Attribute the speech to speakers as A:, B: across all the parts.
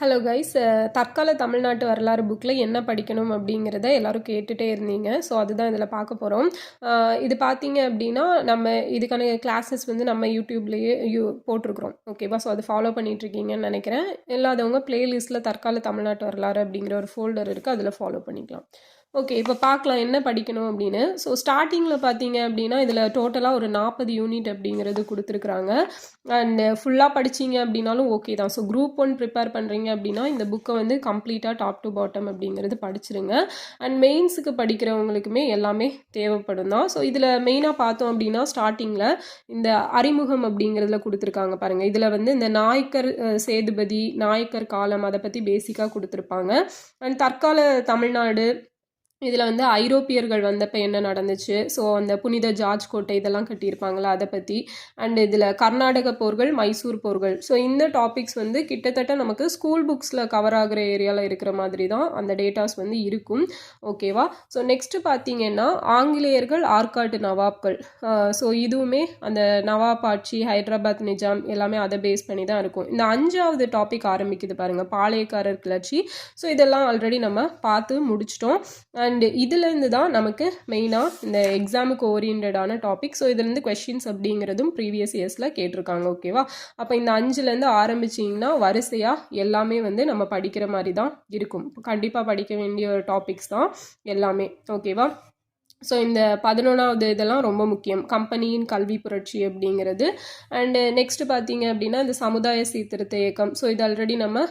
A: Hello guys தற்கால தமிழ்நாட்டு வரலாறு புக்கில் என்ன படிக்கணும் அப்படிங்கிறத எல்லோரும் கேட்டுகிட்டே இருந்தீங்க. ஸோ அதுதான் இதில் பார்க்க போகிறோம் இது பார்த்தீங்க அப்படின்னா நம்ம இதுக்கான கிளாஸஸ் வந்து நம்ம யூடியூப்லேயே யூ போட்டிருக்கிறோம். ஓகேவா ஸோ அது ஃபாலோ பண்ணிகிட்ருக்கீங்கன்னு நினைக்கிறேன். இல்லாதவங்க ப்ளேலிஸ்ட்டில் தற்கால தமிழ்நாட்டு வரலாறு அப்படிங்கிற ஒரு ஃபோல்டர் இருக்குது அதில் ஃபாலோ பண்ணிக்கலாம். ஓகே இப்போ பார்க்கலாம் என்ன படிக்கணும் அப்படின்னு. ஸோ ஸ்டார்டிங்கில் பார்த்தீங்க அப்படின்னா இதில் டோட்டலாக ஒரு நாற்பது யூனிட் அப்படிங்கிறது கொடுத்துருக்குறாங்க. அண்ட் ஃபுல்லாக படிச்சிங்க அப்படின்னாலும் ஓகே தான். ஸோ குரூப் ஒன் ப்ரிப்பேர் பண்ணுறீங்க அப்படின்னா இந்த புக்கை வந்து கம்ப்ளீட்டாக டாப் டு பாட்டம் அப்படிங்கிறது படிச்சிருங்க. அண்ட் மெயின்ஸுக்கு படிக்கிறவங்களுக்குமே எல்லாமே தேவைப்படும் தான். ஸோ இதில் மெயினாக பார்த்தோம் அப்படின்னா ஸ்டார்டிங்கில் இந்த அறிமுகம் அப்படிங்கிறதுல கொடுத்துருக்காங்க பாருங்கள் இதில் வந்து இந்த நாயக்கர் சேதுபதி நாயக்கர் காலம் அதை பற்றி பேசிக்காக கொடுத்துருப்பாங்க. அண்ட் தற்கால தமிழ்நாடு இதில் வந்து ஐரோப்பியர்கள் வந்தப்போ என்ன நடந்துச்சு? ஸோ அந்த புனித ஜார்ஜ் கோட்டை இதெல்லாம் கட்டியிருப்பாங்களா? அதை பற்றி அண்ட் இதில் கர்நாடக போர்கள் மைசூர் போர்கள். ஸோ இந்த டாபிக்ஸ் வந்து கிட்டத்தட்ட நமக்கு ஸ்கூல் புக்ஸில் கவர் ஆகிற ஏரியாவில் இருக்கிற மாதிரி தான் அந்த டேட்டாஸ் வந்து இருக்கும். ஓகேவா ஸோ நெக்ஸ்ட்டு பார்த்தீங்கன்னா ஆங்கிலேயர்கள் ஆற்காட்டு நவாப்கள். ஸோ இதுவுமே அந்த நவாப் ஆட்சி ஹைதராபாத் நிஜாம் எல்லாமே அதை பேஸ் பண்ணி தான் இருக்கும். இந்த அஞ்சாவது டாபிக் ஆரம்பிக்குது பாருங்கள் பாளையக்காரர் கிளர்ச்சி. ஸோ இதெல்லாம் ஆல்ரெடி நம்ம பார்த்து முடிச்சிட்டோம். அண்ட் இதுலேருந்து தான் நமக்கு மெயினாக இந்த எக்ஸாமுக்கு ஓரியன்டான டாபிக் ஸோ இதுலேருந்து கொஷின்ஸ் அப்படிங்கிறதும் ப்ரீவியஸ் இயர்ஸில் கேட்டிருக்காங்க ஓகேவா அப்போ இந்த அஞ்சுலேருந்து ஆரம்பிச்சிங்கன்னா வரிசையாக எல்லாமே வந்து நம்ம படிக்கிற மாதிரி தான் இருக்கும். கண்டிப்பாக படிக்க வேண்டிய ஒரு டாபிக்ஸ் தான் எல்லாமே ஓகேவா ஸோ இந்த பதினொன்றாவது இதெல்லாம் ரொம்ப முக்கியம். கம்பெனியின் கல்வி புரட்சி அப்படிங்கிறது. அண்டு நெக்ஸ்ட் பார்த்தீங்க அப்படின்னா இந்த சமுதாய சீர்திருத்த இயக்கம். ஸோ இது ஆல்ரெடி நம்ம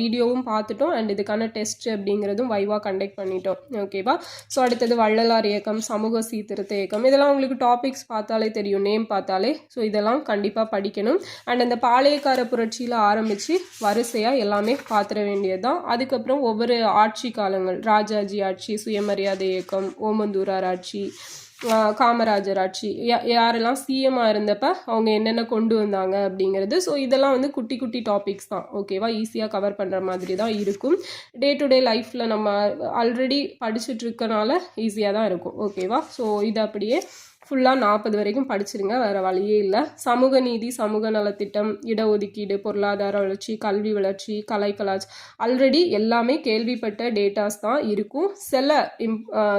A: வீடியோவும் பார்த்துட்டோம். அண்ட் இதுக்கான டெஸ்ட் அப்படிங்கிறதும் வைவாக கண்டக்ட் பண்ணிட்டோம். ஓகேவா ஸோ அடுத்தது வள்ளலார் இயக்கம் சமூக சீர்திருத்த இயக்கம். இதெல்லாம் உங்களுக்கு டாபிக்ஸ் பார்த்தாலே தெரியும் நேம் பார்த்தாலே. ஸோ இதெல்லாம் கண்டிப்பாக படிக்கணும். அண்ட் அந்த பாளையக்கார புரட்சியில் ஆரம்பித்து வரிசையாக எல்லாமே பார்த்துட வேண்டியது தான் அதுக்கப்புறம் ஒவ்வொரு ஆட்சி காலங்கள். ராஜாஜி ஆட்சி சுயமரியாதை இயக்கம் ஓமந்தூரார் ஆட்சி காமராஜர் ஆட்சி யாரெல்லாம் சிஎம்மாக இருந்தப்ப அவங்க என்னென்ன கொண்டு வந்தாங்க அப்படிங்கிறது. ஸோ இதெல்லாம் வந்து குட்டி குட்டி டாபிக்ஸ் தான். ஓகேவா ஈஸியாக கவர் பண்ணுற மாதிரி தான் இருக்கும். டே டு டே லைஃப்பில் நம்ம ஆல்ரெடி படிச்சுட்டு இருக்கனால ஈஸியாக தான் இருக்கும். ஓகேவா ஸோ இது அப்படியே ஃபுல்லாக நாற்பது வரைக்கும் படிச்சிருங்க வேறு வழியே இல்லை. சமூக நீதி சமூக நலத்திட்டம் இடஒதுக்கீடு பொருளாதார வளர்ச்சி கல்வி வளர்ச்சி கலை கலாச் ஆல்ரெடி எல்லாமே கேள்விப்பட்ட டேட்டாஸ் தான் இருக்கும். சில இம்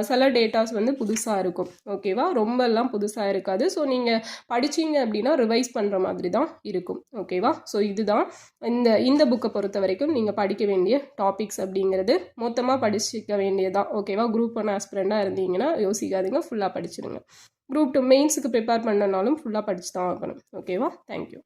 A: சில டேட்டாஸ் வந்து புதுசாக இருக்கும். ஓகேவா ரொம்ப எல்லாம் புதுசாக இருக்காது. ஸோ நீங்கள் படிச்சிங்க அப்படின்னா ரிவைஸ் பண்ணுற மாதிரி தான் இருக்கும். ஓகேவா ஸோ இதுதான். இந்த இந்த புக்கை பொறுத்த வரைக்கும் நீங்கள் படிக்க வேண்டிய டாபிக்ஸ் அப்படிங்கிறது. மொத்தமாக படிச்சிக்க வேண்டியதான் ஓகேவா குரூப் ஒன் ஆஸ்பிரண்டாக இருந்தீங்கன்னா யோசிக்காதீங்க. ஃபுல்லாக படிச்சிருங்க. குரூப் டூ மெயின்ஸுக்கு ப்ரிப்பேர் பண்ணனாலும் ஃபுல்லாக படிச்சு தான் ஆகணும். ஓகேவா தேங்க்யூ